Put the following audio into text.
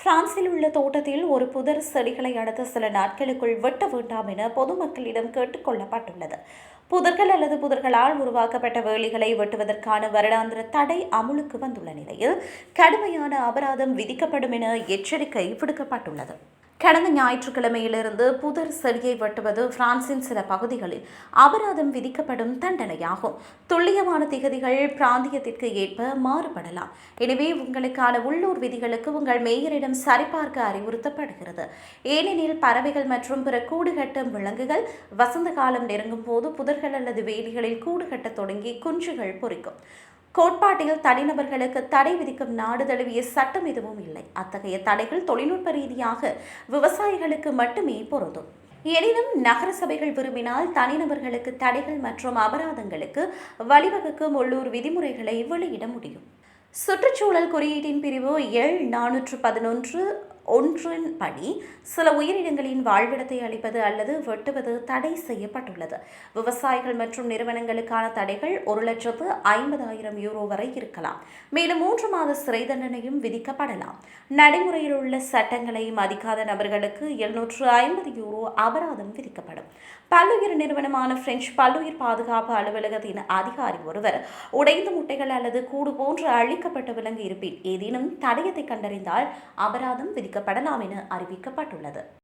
பிரான்சில் உள்ள தோட்டத்தில் ஒரு புதர் செடிகளை அடுத்த சில நாட்களுக்குள் வெட்ட வேண்டாம் என பொதுமக்களிடம் கேட்டுக்கொள்ளப்பட்டுள்ளது புதர்கள் அல்லது புதர்களால் உருவாக்கப்பட்ட வேலிகளை வெட்டுவதற்கான வருடாந்திர தடை அமுலுக்கு வந்துள்ள நிலையில் கடுமையான அபராதம் விதிக்கப்படும் என எச்சரிக்கை விடுக்கப்பட்டுள்ளது. கடந்த ஞாயிற்றுக்கிழமையிலிருந்து புதர் செடியை வெட்டுவது பிரான்சின் சில பகுதிகளில் அபராதம் விதிக்கப்படும் தண்டனையாகும். துல்லியமான திகதிகள் பிராந்தியத்திற்கு ஏற்ப மாறுபடலாம். எனவே உங்களுக்கான உள்ளூர் விதிகளுக்கு உங்கள் மேயரிடம் சரிபார்க்க அறிவுறுத்தப்படுகிறது. ஏனெனில் பறவைகள் மற்றும் பிற கூடு கட்டும் விலங்குகள் வசந்த காலம் நெருங்கும் போது புதர்கள் அல்லது வேலிகளில் கூடு கட்டத் தொடங்கி குஞ்சுகள் பொறிக்கும். கோட்பாட்டில் தனிநபர்களுக்கு தடை விதிக்கும் நாடு தழுவிய சட்டம் எதுவும் இல்லை. அத்தகைய தடைகள் தொழில்நுட்ப ரீதியாக விவசாயிகளுக்கு மட்டுமே பொருந்தும். எனினும் நகர சபைகள் விரும்பினால் தனிநபர்களுக்கு தடைகள் மற்றும் அபராதங்களுக்கு வழிவகுக்கும் உள்ளூர் விதிமுறைகளை வெளியிட முடியும். சுற்றுச்சூழல் குறியீட்டின் பிரிவு எல் நானூற்று பதினொன்று ஒன்றின் படி சில உயிரினங்களின் வாழ்விடத்தை அளிப்பது அல்லது வெட்டுவது தடை செய்யப்பட்டுள்ளது. விவசாயிகள் மற்றும் நிறுவனங்களுக்கான தடைகள் ஒரு லட்சத்து ஐம்பதாயிரம் யூரோ வரை இருக்கலாம். மேலும் மூன்று மாத சிறை தண்டனையும் விதிக்கப்படலாம். நடைமுறையில் உள்ள சட்டங்களை மதிக்காத நபர்களுக்கு எழுநூற்று ஐம்பது யூரோ அபராதம் விதிக்கப்படும். பல்லுயிர் நிறுவனமான பிரெஞ்சு பல்லுயிர் பாதுகாப்பு அலுவலகத்தின் அதிகாரி ஒருவர் உடைந்த முட்டைகள் அல்லது கூடு போன்று அழிக்கப்பட்ட விலங்கு இருப்பின் ஏதேனும் தடயத்தை கண்டறிந்தால் அபராதம் விதிக்கப்படலாம் என அறிவிக்கப்பட்டுள்ளது.